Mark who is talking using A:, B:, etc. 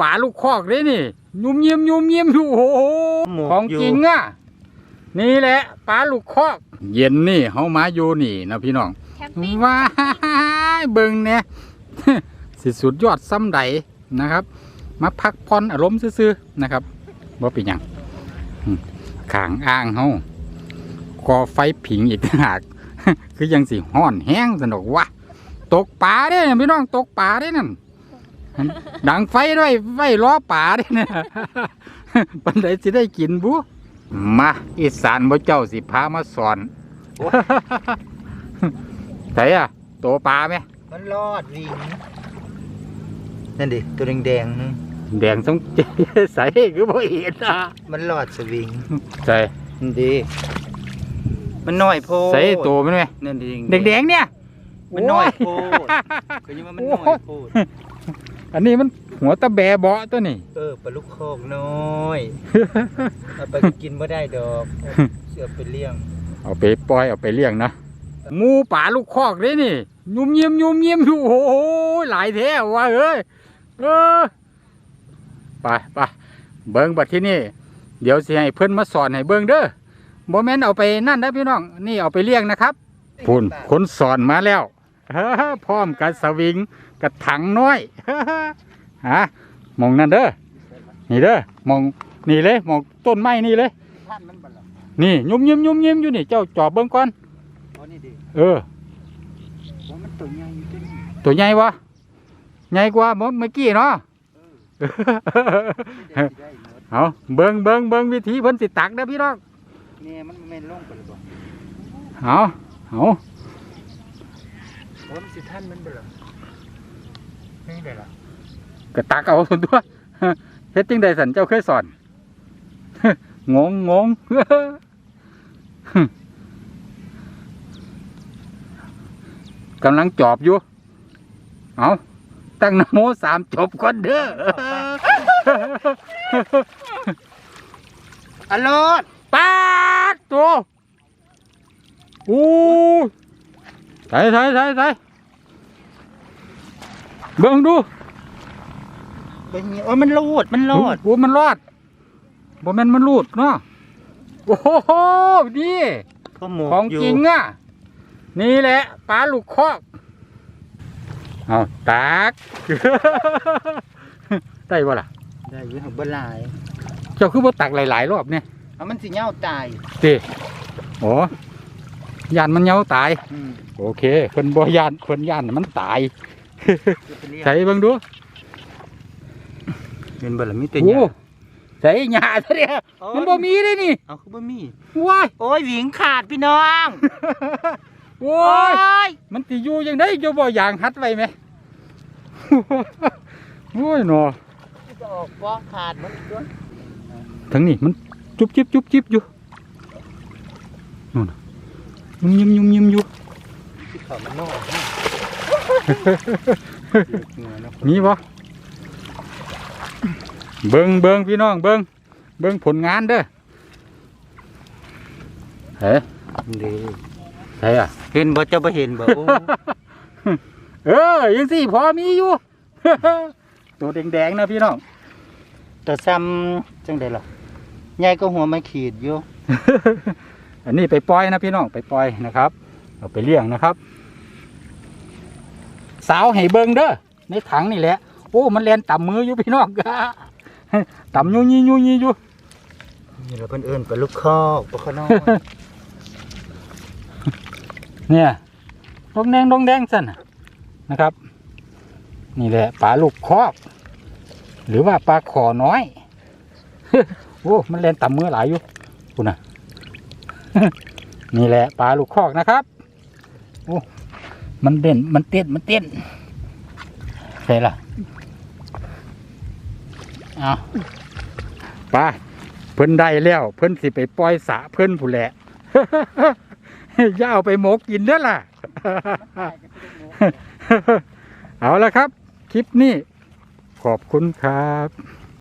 A: ป่าลูกคอกเลยนี่ ยุ่มเยี่ยมยุ่มเยี่ยมอยู่โอ้โห
B: หมก
A: ของ
B: อยู่
A: จริงอะ นี่แหละป่าลูกคอก เย็นนี่เฮามาอยู่นี่นะพี่น้อง
C: แคมปิ้ง
A: ว้ายเบิ่งเนี่ย สิสุดยอดซ้ำใดนะครับ มาพักผ่อนอารมณ์ซื่อๆนะครับว่าเป็นหยังอืมขางอ่างเฮาก่อไฟผิงอีกต่างหาก คือยังสิห้อนแห้งสนุกวะตกป่าเด้นะพี่น้องตกป่าเด้นั่น ดังไฟด้วยไฟล้อป่าเด้นะปันไดสิได้กินบุมาอีสานบ่เจ้าสิพามาสอนใส่อะโตปลาไหม
B: มันรอดวิงนั่นดิตัวแดงๆนึง
A: แดงสงใส่คือบ่เห็นอะ
B: มันรอดสวิง
A: ใส่
B: นั่นดิมันน้อยโพด
A: ใส่โตมันไหม
B: นั่นดิ
A: แดงๆเนี่ย
B: มันน้อยโพดก็ยังว่ามันน้อยโพด
A: อันนี้มันหัวตะแบเบาะตัวนี่
B: เออปลาลูกโคกน้อยเอาไปกินไม่ได้ดอกเสือไปเลี้ยง
A: เอาไปปล่อยเอาไปเลี้ยงนะหมูป่าลูกคอกเลยนี่ ยุ่มเยี่ยมยุ่มเยี่ยมอยู่โอ้โหหลายแท้ว่ะเอ้ยเออไปไปเบิ้งบัดที่นี่ เดี๋ยวสิให้เพิ่นมาสอนให้เบิ้งเด้อบ่แม่นเอาไปนั่นนะพี่น้อง นี่เอาไปเลี้ยงนะครับพุ่นคนสอนมาแล้วพร้อมกับสวิง กับถังน้อยฮะมองนั่นเด้อนี่เด้อมองนี่เลยมองต้นไม้นี่เลย
B: ท่านมันบ่ล่ะ
A: นี่ยุ่มยิ้มยุ่มยิ้มอยู่นี่เจ้าจอบเบิ้งก่อน
B: อ๋อนี่ดิ
A: เออ
B: ว่ามันตัวใหญ่อยู่ตัวนี้
A: ตัวใหญ่วะใหญ่กว่าเมื่อเมื่อกี้เนาะ
B: ไม่ได้สิได้หมด
A: เอาเบิ้งเบิ้งเบิ้งวิธีเพิ่นสิตักเด้อพี่น้อง
B: แม่มันแม่นลงไปหรือเปล่า
A: เอาเอา
B: ว่ามันสิท่านมันบ่ล่ะ นี่ได้ล่ะ
A: ก็ตักเอาส่วนตัวเฮ็ดจังใดสันเจ้าเคยสอน งงงงกำลังจอบอยู่ เอาตั้งนะโมสามจบก่อนเด้อ
B: อรอด
A: ปาดตัวอู้ใส่ใส่ใส่ใส่ เบิ่งดู
B: เป็นไงโอ้ยมันรูดมันรอด
A: โอ้มันรอดบ่แม่นมันรูดเนาะโอ้โหนี่
B: เขาหมก
A: ของ
B: อยู่
A: จริงอะ นี่แหละปลาลูกคอกเอาตักได้บ่ล่ะ
B: ได้อยืนบ่หลาย
A: เจ้าคือบ่ตักหลายๆรอบเนี่ย
B: เอามันสิเหย้าตาย
A: ติโอ้ยานมันเหงาตาย
B: อืม
A: โอเคเพิ่นบ่ยานเพิ่นยานมันตาย
B: จะไปเลี้ยง
A: ใส่เบิ่งดู
B: เป็นบ่ล่ะมีแต่ห
A: โอ้
B: ญ้า
A: ใส่หญ้าซะเด้อมันบ่มีเด้นี่
B: เอาคือบ่มี
A: ว้าย
B: โอ้ยหวิงขาดพี่น้อง
A: โอ้
B: โอ้
A: ย
B: ย
A: มันสิอยู่จังได๋อยู่บ่อย่างหัดไว้ไหมโอ้ยหนอ
B: จะออกฟ้องขาดมันด้วย
A: ทั้งนี้มันจุบจิบจุบจิบอยู่นู่นน่ะยุ่มยิ้มยุ่มยิ้มอยู่
B: ที่เขามันนอกเหงื่อนะ
A: มีบ่เบิ่งเบิ่งพี่น้องเบิ่งเบิ่งผลงานเด้อเฮ้
B: ดี
A: ใช่อะ
B: เห็นบ่เจะบ่เห็นบ่โอ้
A: เออยังสิพอมีอยู่ตัวแดงๆนะพี่น้อง
B: แต่ซ้ำจังได๋ล่ะใหญ่ก็หัวไม่ขีดอยู่
A: อันนี้ไปปล่อยนะพี่น้องไปปล่อยนะครับ เอาไปเลี้ยงนะครับ สาวให้เบิงเด้อในถังนี่แหละ โอ้ มันแลนต่ำมืออยู่พี่น้องต่ำยูยี่ยูยี่อยู่
B: นี่เราเพิ่นเอิ้นปลาลูกคอกปลาขะน้อย
A: เนี่ยดงแดงดงแดงสั่นน่ะนะครับ นี่แหละปลาลูกคอก หรือว่าปลาขอน้อยโอ้ มันแลนต่ำมือหลายอยู่คุณน่ะนี่แหละปลาลูกคอกนะครับ โอ้ มันเด่น มันเต้น มันเต้นใช่ละเอาไปเพิ่นได้แล้ว เพิ่นสิไปปล่อยสระเพิ่นผู้แหละ ย่าเอาไปหมกกินเด้อล่ะ เอาละครับ คลิปนี้ ขอบคุณครับ